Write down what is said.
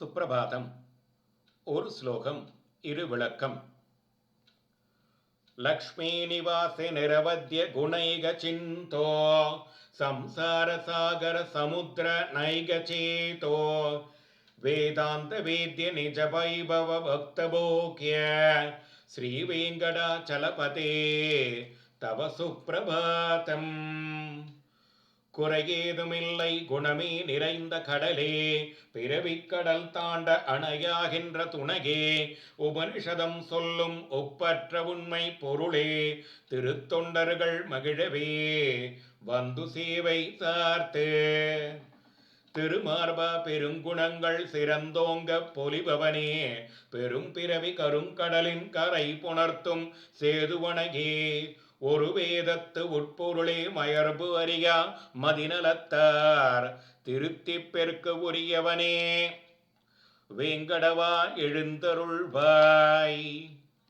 சுப்பிரபாதம். ஒரு ஸ்லோகம் இரு விளக்கம். லக்ஷ்மீநிவாசி நிரவத்திய குணைக சிந்தோ சம்சார சாகர சமுத்திர நைக சேதோ. வேதாந்த வேத்ய நிஜ வைபவ பக்தபோக்கிய ஸ்ரீ வெங்கடாச்சலபதே தவ சுப்பிரபாதம். குறையேதுமில்லை குணமே நிறைந்த கடலே பிறவிக்கடல் தாண்ட அணையாகின்ற துணையே உபனிஷதம் சொல்லும் ஒப்பற்ற உண்மை பொருளே திருத்தொண்டர்கள் மகிழவே வந்து சேவை சார்த்து. திருமார்பா பெருங்குணங்கள் சிறந்தோங்க பொலிபவனே பெரும் பிறவி கருங்கடலின் கரை புணர்த்தும் சேதுவனகே ஒரு வேதத்து உட்பொருளே மயர்பு அறியா மதிநலத்தார். திருத்தி பெருக்க உரியவனே. வேங்கடவா எழுந்தருள்வாய்.